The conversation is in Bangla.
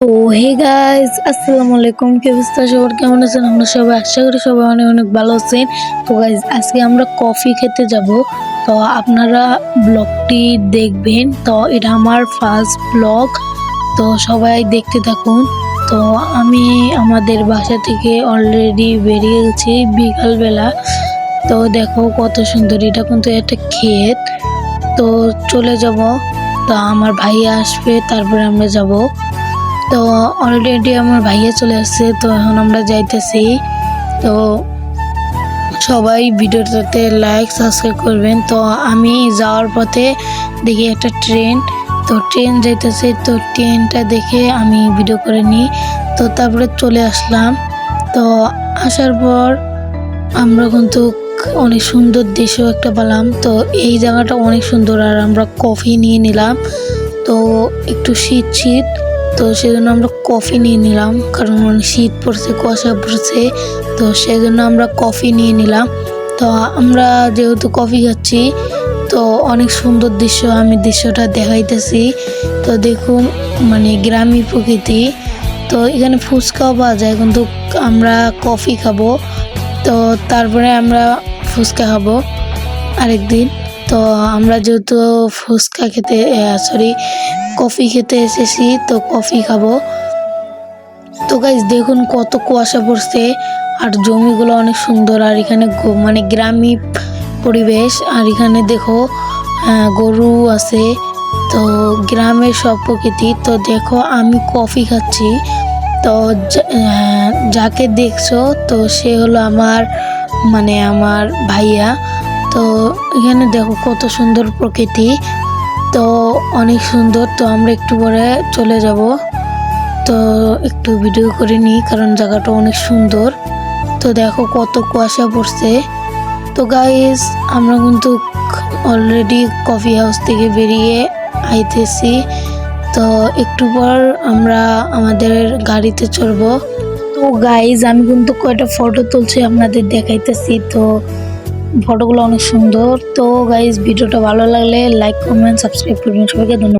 তো হে গাইস আসসালামু আলাইকুম। কি সবার কেমন আছেন? আমরা সবাই আশা করি সবাই অনেক ভালো আছেন। তো গাইস আজকে আমরা কফি খেতে যাব। তো আপনারা ব্লগটি দেখবেন। তো এটা আমার ফার্স্ট ব্লগ তো সবাই দেখতে থাকুন। তো আমি আমাদের বাসা থেকে অলরেডি বেরিয়ে গেছি বিকালবেলা। তো দেখো কত সুন্দর, এটা কিন্তু একটা ক্ষেত। তো চলে যাব। তো আমার ভাইয়া আসবে, তারপরে আমরা যাব। তো অলরেডি আমার ভাইয়া চলে আসছে, তো এখন আমরা যাইতেছি। তো সবাই ভিডিওটাতে লাইক সাবস্ক্রাইব করবেন। তো আমি যাওয়ার পথে দেখি একটা ট্রেন তো ট্রেন যাইতেছে, তো ট্রেনটা দেখে আমি ভিডিও করে নিই। তো তারপরে চলে আসলাম। তো আসার পর আমরা কিন্তু অনেক সুন্দর দৃশ্য একটা পেলাম। তো এই জায়গাটা অনেক সুন্দর। আর আমরা কফি নিয়ে নিলাম। তো একটু শীত শীত তো সেজন্য আমরা কফি নিয়ে নিলাম, কারণ শীত পড়ছে, কুয়াশা পড়ছে। তো সেই জন্য আমরা কফি নিয়ে নিলাম। তো আমরা যেহেতু কফি খাচ্ছি, তো অনেক সুন্দর দৃশ্য আমি দৃশ্যটা দেখাইতেছি। তো দেখুন মানে গ্রামীণ প্রকৃতি। তো এখানে ফুচকাও পাওয়া যায়, কিন্তু আমরা কফি খাব। তো তারপরে আমরা ফুচকা খাব আরেকদিন। তো আমরা যেহেতু ফুচকা খেতে সরি কফি খেতে এসেছি, তো কফি খাব। তো গাইজ দেখুন কত কুয়াশা পড়ছে, আর জমিগুলো অনেক সুন্দর, আর এখানে মানে গ্রামীণ পরিবেশ, আর এখানে দেখো গরু আছে, তো গ্রামের সব প্রকৃতি। তো দেখো, আমি কফি খাচ্ছি, তো যাকে দেখছ, তো সে হলো আমার মানে আমার ভাইয়া। তো এখানে দেখো কত সুন্দর প্রকৃতি। তো অনেক সুন্দর, তো আমরা একটু পরে চলে যাব। তো একটু ভিডিও করে নিই, কারণ জায়গাটা অনেক সুন্দর। তো দেখো কত কুয়াশা পড়ছে। তো গাইস আমরা কিন্তু অলরেডি কফি হাউস থেকে বেরিয়ে আইতেছি। তো একটু পর আমরা আমাদের গাড়িতে চড়বো। তো গাইজ আমি কিন্তু কয়টা ফটো তুলছি আপনাদের দেখাইতেছি। তো ফটোগুলো অনেক সুন্দর। তো গাইজ ভিডিওটা ভালো লাগলে লাইক কমেন্ট সাবস্ক্রাইব করবেন সবাইকে। ধন্যবাদ।